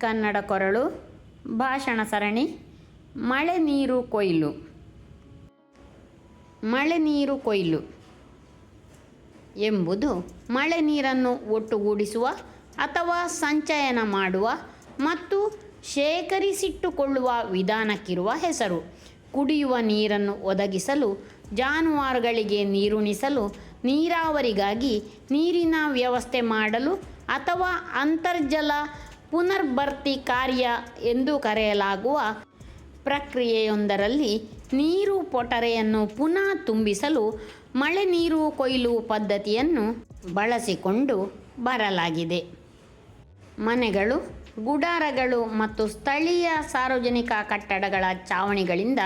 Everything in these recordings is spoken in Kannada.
ಕನ್ನಡ ಕೊರಳು, ಭಾಷಣ ಸರಣಿ, ಮಳೆ ನೀರು ಕೊಯ್ಲು. ಮಳೆ ನೀರು ಕೊಯ್ಲು ಎಂಬುದು ಮಳೆ ನೀರನ್ನು ಒಟ್ಟುಗೂಡಿಸುವ ಅಥವಾ ಸಂಚಯನ ಮಾಡುವ ಮತ್ತು ಶೇಖರಿಸಿಟ್ಟುಕೊಳ್ಳುವ ವಿಧಾನಕ್ಕಿರುವ ಹೆಸರು. ಕುಡಿಯುವ ನೀರನ್ನು ಒದಗಿಸಲು, ಜಾನುವಾರುಗಳಿಗೆ ನೀರುಣಿಸಲು, ನೀರಾವರಿಗಾಗಿ ನೀರಿನ ವ್ಯವಸ್ಥೆ ಮಾಡಲು ಅಥವಾ ಅಂತರ್ಜಲ ಪುನರ್ಭರ್ತಿ ಕಾರ್ಯ ಎಂದು ಕರೆಯಲಾಗುವ ಪ್ರಕ್ರಿಯೆಯೊಂದರಲ್ಲಿ ನೀರು ಪೊಟರೆಯನ್ನು ಪುನಃ ತುಂಬಿಸಲು ಮಳೆ ನೀರು ಕೊಯ್ಲು ಪದ್ಧತಿಯನ್ನು ಬಳಸಿಕೊಂಡು ಬರಲಾಗಿದೆ. ಮನೆಗಳು, ಗುಡಾರಗಳು ಮತ್ತು ಸ್ಥಳೀಯ ಸಾರ್ವಜನಿಕ ಕಟ್ಟಡಗಳ ಚಾವಣಿಗಳಿಂದ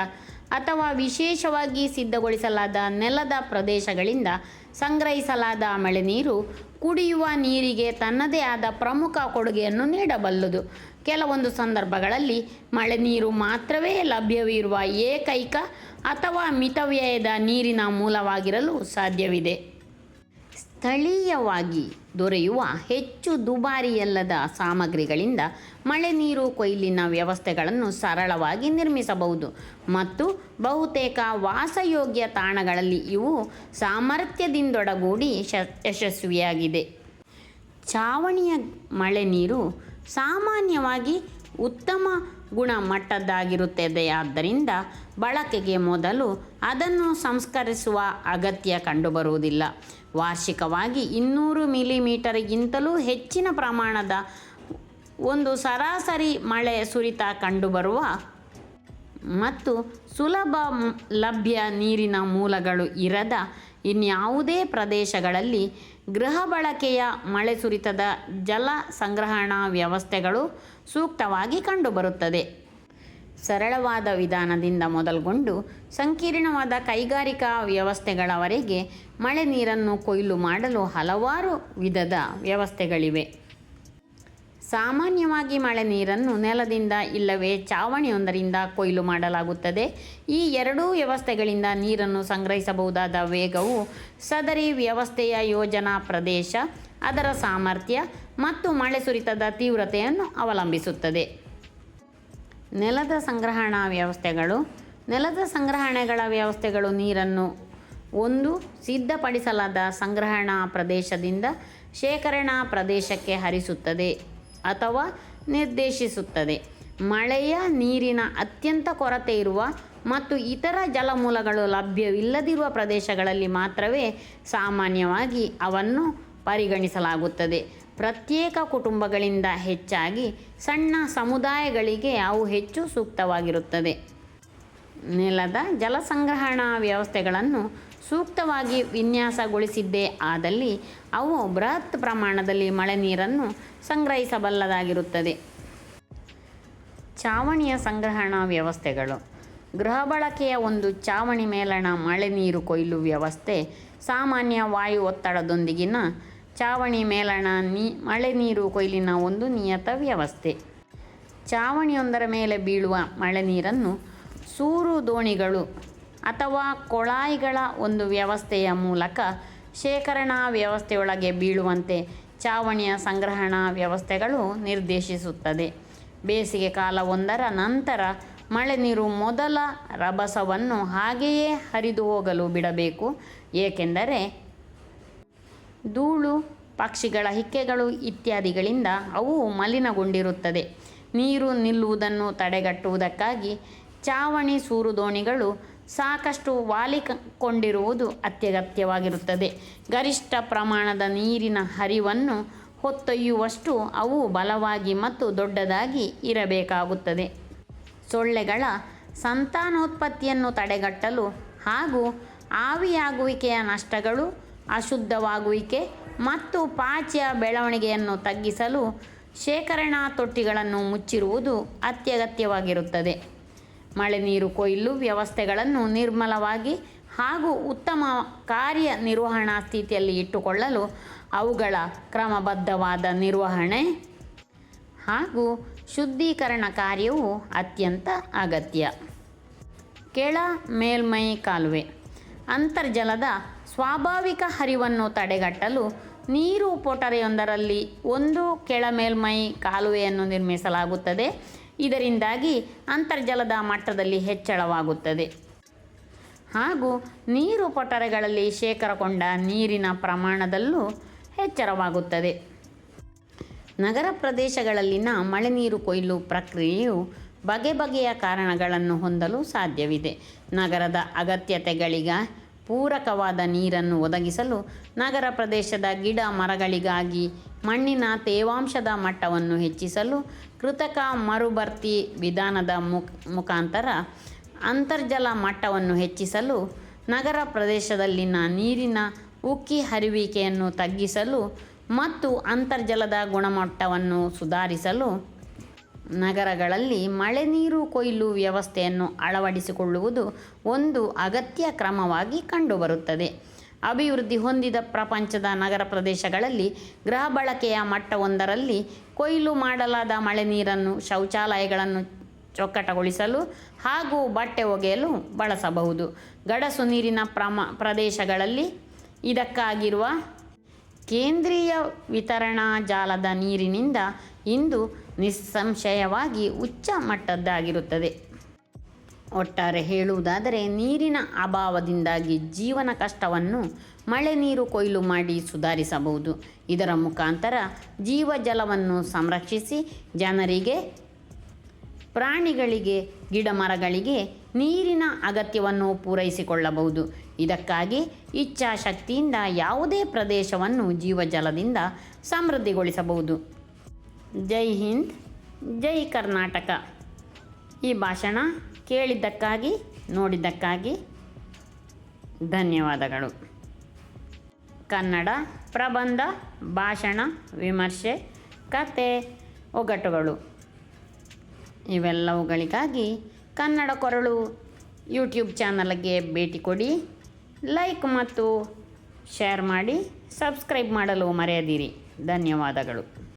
ಅಥವಾ ವಿಶೇಷವಾಗಿ ಸಿದ್ಧಗೊಳಿಸಲಾದ ನೆಲದ ಪ್ರದೇಶಗಳಿಂದ ಸಂಗ್ರಹಿಸಲಾದ ಮಳೆ ನೀರು ಕುಡಿಯುವ ನೀರಿಗೆ ತನ್ನದೇ ಆದ ಪ್ರಮುಖ ಕೊಡುಗೆಯನ್ನು ನೀಡಬಲ್ಲದು. ಕೆಲವೊಂದು ಸಂದರ್ಭಗಳಲ್ಲಿ ಮಳೆ ನೀರು ಮಾತ್ರವೇ ಲಭ್ಯವಿರುವ ಏಕೈಕ ಅಥವಾ ಮಿತವ್ಯಯದ ನೀರಿನ ಮೂಲವಾಗಿರಲು ಸಾಧ್ಯವಿದೆ. ಸ್ಥಳೀಯವಾಗಿ ದೊರೆಯುವ ಹೆಚ್ಚು ದುಬಾರಿಯಲ್ಲದ ಸಾಮಗ್ರಿಗಳಿಂದ ಮಳೆ ನೀರು ಕೊಯ್ಲಿನ ವ್ಯವಸ್ಥೆಗಳನ್ನು ಸರಳವಾಗಿ ನಿರ್ಮಿಸಬಹುದು. ಮತ್ತು ಬಹುತೇಕ ವಾಸಯೋಗ್ಯ ತಾಣಗಳಲ್ಲಿ ಇವು ಸಾಮರ್ಥ್ಯದಿಂದೊಡಗೂಡಿ ಯಶಸ್ವಿಯಾಗಿದೆ. ಛಾವಣಿಯ ಮಳೆ ನೀರು ಸಾಮಾನ್ಯವಾಗಿ ಉತ್ತಮ ಗುಣಮಟ್ಟದ್ದಾಗಿರುತ್ತದೆಯಾದ್ದರಿಂದ ಬಳಕೆಗೆ ಮೊದಲು ಅದನ್ನು ಸಂಸ್ಕರಿಸುವ ಅಗತ್ಯ ಕಂಡುಬರುವುದಿಲ್ಲ. ವಾರ್ಷಿಕವಾಗಿ ಇನ್ನೂರು ಮಿಲಿಮೀಟರ್ಗಿಂತಲೂ ಹೆಚ್ಚಿನ ಪ್ರಮಾಣದ ಒಂದು ಸರಾಸರಿ ಮಳೆ ಸುರಿತ ಕಂಡುಬರುವ ಮತ್ತು ಸುಲಭ ಲಭ್ಯ ನೀರಿನ ಮೂಲಗಳು ಇರದ ಇನ್ಯಾವುದೇ ಪ್ರದೇಶಗಳಲ್ಲಿ ಗೃಹ ಬಳಕೆಯ ಮಳೆ ಸುರಿತದ ಜಲ ಸಂಗ್ರಹಣಾ ವ್ಯವಸ್ಥೆಗಳು ಸೂಕ್ತವಾಗಿ ಕಂಡುಬರುತ್ತದೆ. ಸರಳವಾದ ವಿಧಾನದಿಂದ ಮೊದಲುಗೊಂಡು ಸಂಕೀರ್ಣವಾದ ಕೈಗಾರಿಕಾ ವ್ಯವಸ್ಥೆಗಳವರೆಗೆ ಮಳೆ ನೀರನ್ನು ಕೊಯ್ಲು ಮಾಡಲು ಹಲವಾರು ವಿಧದ ವ್ಯವಸ್ಥೆಗಳಿವೆ. ಸಾಮಾನ್ಯವಾಗಿ ಮಳೆ ನೀರನ್ನು ನೆಲದಿಂದ ಇಲ್ಲವೇ ಚಾವಣಿಯೊಂದರಿಂದ ಕೊಯ್ಲು ಮಾಡಲಾಗುತ್ತದೆ. ಈ ಎರಡೂ ವ್ಯವಸ್ಥೆಗಳಿಂದ ನೀರನ್ನು ಸಂಗ್ರಹಿಸಬಹುದಾದ ವೇಗವು ಸದರಿ ವ್ಯವಸ್ಥೆಯ ಯೋಜನಾ ಪ್ರದೇಶ, ಅದರ ಸಾಮರ್ಥ್ಯ ಮತ್ತು ಮಳೆ ಸುರಿತದ ತೀವ್ರತೆಯನ್ನು ಅವಲಂಬಿಸುತ್ತದೆ. ನೆಲದ ಸಂಗ್ರಹಣಾ ವ್ಯವಸ್ಥೆಗಳು. ನೆಲದ ಸಂಗ್ರಹಣೆಗಳ ವ್ಯವಸ್ಥೆಗಳು ನೀರನ್ನು ಒಂದು ಸಿದ್ಧಪಡಿಸಲಾದ ಸಂಗ್ರಹಣಾ ಪ್ರದೇಶದಿಂದ ಶೇಖರಣಾ ಪ್ರದೇಶಕ್ಕೆ ಹರಿಸುತ್ತದೆ. ಅಥವಾ ನಿರ್ದೇಶಿಸುತ್ತದೆ. ಮಳೆಯ ನೀರಿನ ಅತ್ಯಂತ ಕೊರತೆ ಇರುವ ಮತ್ತು ಇತರ ಜಲಮೂಲಗಳು ಲಭ್ಯವಿಲ್ಲದಿರುವ ಪ್ರದೇಶಗಳಲ್ಲಿ ಮಾತ್ರವೇ ಸಾಮಾನ್ಯವಾಗಿ ಅವನ್ನು ಪರಿಗಣಿಸಲಾಗುತ್ತದೆ. ಪ್ರತ್ಯೇಕ ಕುಟುಂಬಗಳಿಂದ ಹೆಚ್ಚಾಗಿ ಸಣ್ಣ ಸಮುದಾಯಗಳಿಗೆ ಅವು ಹೆಚ್ಚು ಸೂಕ್ತವಾಗಿರುತ್ತದೆ. ನೆಲದ ಜಲ ಸಂಗ್ರಹಣಾ ವ್ಯವಸ್ಥೆಗಳನ್ನು ಸೂಕ್ತವಾಗಿ ವಿನ್ಯಾಸಗೊಳಿಸಿದ್ದೇ. ಆದಲ್ಲಿ ಅವು ಬೃಹತ್ ಪ್ರಮಾಣದಲ್ಲಿ ಮಳೆ ನೀರನ್ನು ಸಂಗ್ರಹಿಸಬಲ್ಲದಾಗಿರುತ್ತದೆ. ಚಾವಣಿಯ ಸಂಗ್ರಹಣಾ ವ್ಯವಸ್ಥೆಗಳು. ಗೃಹ ಬಳಕೆಯ ಒಂದು ಚಾವಣಿ ಮೇಲಣ ಮಳೆ ನೀರು ಕೊಯ್ಲು ವ್ಯವಸ್ಥೆ ಸಾಮಾನ್ಯ ವಾಯು ಒತ್ತಡದೊಂದಿಗಿನ ಚಾವಣಿ ಮೇಲಣ ನೀ ಮಳೆ ನೀರು ಕೊಯ್ಲಿನ ಒಂದು ನಿಯತ ವ್ಯವಸ್ಥೆ. ಚಾವಣಿಯೊಂದರ ಮೇಲೆ ಬೀಳುವ ಮಳೆ ನೀರನ್ನು ಸೂರು ದೋಣಿಗಳು ಅಥವಾ ಕೊಳಾಯಿಗಳ ಒಂದು ವ್ಯವಸ್ಥೆಯ ಮೂಲಕ ಶೇಖರಣಾ ವ್ಯವಸ್ಥೆಯೊಳಗೆ ಬೀಳುವಂತೆ ಚಾವಣಿಯ ಸಂಗ್ರಹಣಾ ವ್ಯವಸ್ಥೆಗಳು ನಿರ್ದೇಶಿಸುತ್ತದೆ. ಬೇಸಿಗೆ ಕಾಲವೊಂದರ ನಂತರ ಮಳೆ ನೀರು ಮೊದಲ ರಭಸವನ್ನು ಹಾಗೆಯೇ ಹರಿದು ಹೋಗಲು ಬಿಡಬೇಕು. ಏಕೆಂದರೆ ಧೂಳು, ಪಕ್ಷಿಗಳ ಹಿಕ್ಕೆಗಳು ಇತ್ಯಾದಿಗಳಿಂದ ಅವು ಮಲಿನಗೊಂಡಿರುತ್ತದೆ. ನೀರು ನಿಲ್ಲುವುದನ್ನು ತಡೆಗಟ್ಟುವುದಕ್ಕಾಗಿ ಚಾವಣಿ ಸೂರು ದೋಣಿಗಳು ಸಾಕಷ್ಟು ವಾಲಿಕೊಂಡಿರುವುದು ಅತ್ಯಗತ್ಯವಾಗಿರುತ್ತದೆ. ಗರಿಷ್ಠ ಪ್ರಮಾಣದ ನೀರಿನ ಹರಿವನ್ನು ಹೊತ್ತೊಯ್ಯುವಷ್ಟು ಅವು ಬಲವಾಗಿ ಮತ್ತು ದೊಡ್ಡದಾಗಿ ಇರಬೇಕಾಗುತ್ತದೆ. ಸೊಳ್ಳೆಗಳ ಸಂತಾನೋತ್ಪತ್ತಿಯನ್ನು ತಡೆಗಟ್ಟಲು ಹಾಗೂ ಆವಿಯಾಗುವಿಕೆಯ ನಷ್ಟಗಳು, ಅಶುದ್ಧವಾಗುವಿಕೆ ಮತ್ತು ಪಾಚಿಯ ಬೆಳವಣಿಗೆಯನ್ನು ತಗ್ಗಿಸಲು ಶೇಖರಣಾ ತೊಟ್ಟಿಗಳನ್ನು ಮುಚ್ಚಿರುವುದು ಅತ್ಯಗತ್ಯವಾಗಿರುತ್ತದೆ. ಮಳೆ ನೀರು ಕೊಯ್ಲು ವ್ಯವಸ್ಥೆಗಳನ್ನು ನಿರ್ಮಲವಾಗಿ ಹಾಗೂ ಉತ್ತಮ ಕಾರ್ಯ ನಿರ್ವಹಣಾ ಸ್ಥಿತಿಯಲ್ಲಿ ಇಟ್ಟುಕೊಳ್ಳಲು ಅವುಗಳ ಕ್ರಮಬದ್ಧವಾದ ನಿರ್ವಹಣೆ ಹಾಗೂ ಶುದ್ಧೀಕರಣ ಕಾರ್ಯವು ಅತ್ಯಂತ ಅಗತ್ಯ. ಕೆಳ ಮೇಲ್ಮೈ ಕಾಲುವೆ. ಅಂತರ್ಜಲದ ಸ್ವಾಭಾವಿಕ ಹರಿವನ್ನು ತಡೆಗಟ್ಟಲು ನೀರು ಪೊಟರೆಯೊಂದರಲ್ಲಿ ಒಂದು ಕೆಳ ಮೇಲ್ಮೈ ಕಾಲುವೆಯನ್ನು ನಿರ್ಮಿಸಲಾಗುತ್ತದೆ. ಇದರಿಂದಾಗಿ ಅಂತರ್ಜಲದ ಮಟ್ಟದಲ್ಲಿ ಹೆಚ್ಚಳವಾಗುತ್ತದೆ. ಹಾಗೂ ನೀರು ಪೊಟರೆಗಳಲ್ಲಿ ಶೇಖರಗೊಂಡ ನೀರಿನ ಪ್ರಮಾಣದಲ್ಲೂ ಹೆಚ್ಚಳವಾಗುತ್ತದೆ. ನಗರ ಪ್ರದೇಶಗಳಲ್ಲಿನ ಮಳೆ ನೀರು ಕೊಯ್ಲು ಪ್ರಕ್ರಿಯೆಯು ಬಗೆ ಬಗೆಯ ಕಾರಣಗಳನ್ನು ಹೊಂದಲು ಸಾಧ್ಯವಿದೆ. ನಗರದ ಅಗತ್ಯತೆಗಳಿಗ ಪೂರಕವಾದ ನೀರನ್ನು ಒದಗಿಸಲು ನಗರ ಪ್ರದೇಶದ ಗಿಡ ಮರಗಳಿಗಾಗಿ ಮಣ್ಣಿನ ತೇವಾಂಶದ ಮಟ್ಟವನ್ನು ಹೆಚ್ಚಿಸಲು ಕೃತಕ ಮರುಭರ್ತಿ ವಿಧಾನದ ಮುಖ ಮುಖಾಂತರ ಅಂತರ್ಜಲ ಮಟ್ಟವನ್ನು ಹೆಚ್ಚಿಸಲು ನಗರ ಪ್ರದೇಶದಲ್ಲಿನ ನೀರಿನ ಉಕ್ಕಿ ಹರಿವಿಕೆಯನ್ನು ತಗ್ಗಿಸಲು ಮತ್ತು ಅಂತರ್ಜಲದ ಗುಣಮಟ್ಟವನ್ನು ಸುಧಾರಿಸಲು ನಗರಗಳಲ್ಲಿ ಮಳೆ ನೀರು ಕೊಯ್ಲು ವ್ಯವಸ್ಥೆಯನ್ನು ಅಳವಡಿಸಿಕೊಳ್ಳುವುದು ಒಂದು ಅಗತ್ಯ ಕ್ರಮವಾಗಿ ಕಂಡುಬರುತ್ತದೆ. ಅಭಿವೃದ್ಧಿ ಹೊಂದಿದ ಪ್ರಪಂಚದ ನಗರ ಪ್ರದೇಶಗಳಲ್ಲಿ ಗೃಹ ಬಳಕೆಯ ಮಟ್ಟವೊಂದರಲ್ಲಿ ಕೊಯ್ಲು ಮಾಡಲಾದ ಮಳೆ ನೀರನ್ನು ಶೌಚಾಲಯಗಳನ್ನು ಚೊಕ್ಕಟಗೊಳಿಸಲು ಹಾಗೂ ಬಟ್ಟೆ ಒಗೆಯಲು ಬಳಸಬಹುದು. ಗಡಸು ನೀರಿನ ಪ್ರಮ, ಪ್ರದೇಶಗಳಲ್ಲಿ ಇದಕ್ಕಾಗಿರುವ ಕೇಂದ್ರೀಯ ವಿತರಣಾ ಜಾಲದ ನೀರಿನಿಂದ ಇಂದು ನಿಸ್ಸಂಶಯವಾಗಿ ಉಚ್ಚ ಮಟ್ಟದ್ದಾಗಿರುತ್ತದೆ ಒಟ್ಟಾರೆ ಹೇಳುವುದಾದರೆ, ನೀರಿನ ಅಭಾವದಿಂದಾಗಿ ಜೀವನ ಕಷ್ಟವನ್ನು ಮಳೆ ನೀರು ಕೊಯ್ಲು ಮಾಡಿ ಸುಧಾರಿಸಬಹುದು. ಇದರ ಮುಖಾಂತರ ಜೀವಜಲವನ್ನು ಸಂರಕ್ಷಿಸಿ ಜನರಿಗೆ, ಪ್ರಾಣಿಗಳಿಗೆ, ಗಿಡಮರಗಳಿಗೆ ನೀರಿನ ಅಗತ್ಯವನ್ನು ಪೂರೈಸಿಕೊಳ್ಳಬಹುದು. ಇದಕ್ಕಾಗಿ ಇಚ್ಛಾಶಕ್ತಿಯಿಂದ ಯಾವುದೇ ಪ್ರದೇಶವನ್ನು ಜೀವಜಲದಿಂದ ಸಮೃದ್ಧಿಗೊಳಿಸಬಹುದು. ಜೈ ಹಿಂದ್, ಜೈ ಕರ್ನಾಟಕ. ಈ ಭಾಷಣ ಕೇಳಿದ್ದಕ್ಕಾಗಿ, ನೋಡಿದ್ದಕ್ಕಾಗಿ ಧನ್ಯವಾದಗಳು. ಕನ್ನಡ ಪ್ರಬಂಧ, ಭಾಷಣ, ವಿಮರ್ಶೆ, ಕತೆ, ಒಗಟುಗಳು. ಇವೆಲ್ಲವುಗಳಿಗಾಗಿ ಕನ್ನಡ ಕೊರಳು ಯೂಟ್ಯೂಬ್ ಚಾನಲ್ಗೆ ಭೇಟಿ ಕೊಡಿ, ಲೈಕ್ ಮತ್ತು ಶೇರ್ ಮಾಡಿ, ಸಬ್ಸ್ಕ್ರೈಬ್ ಮಾಡಲು ಮರೆಯದಿರಿ. ಧನ್ಯವಾದಗಳು.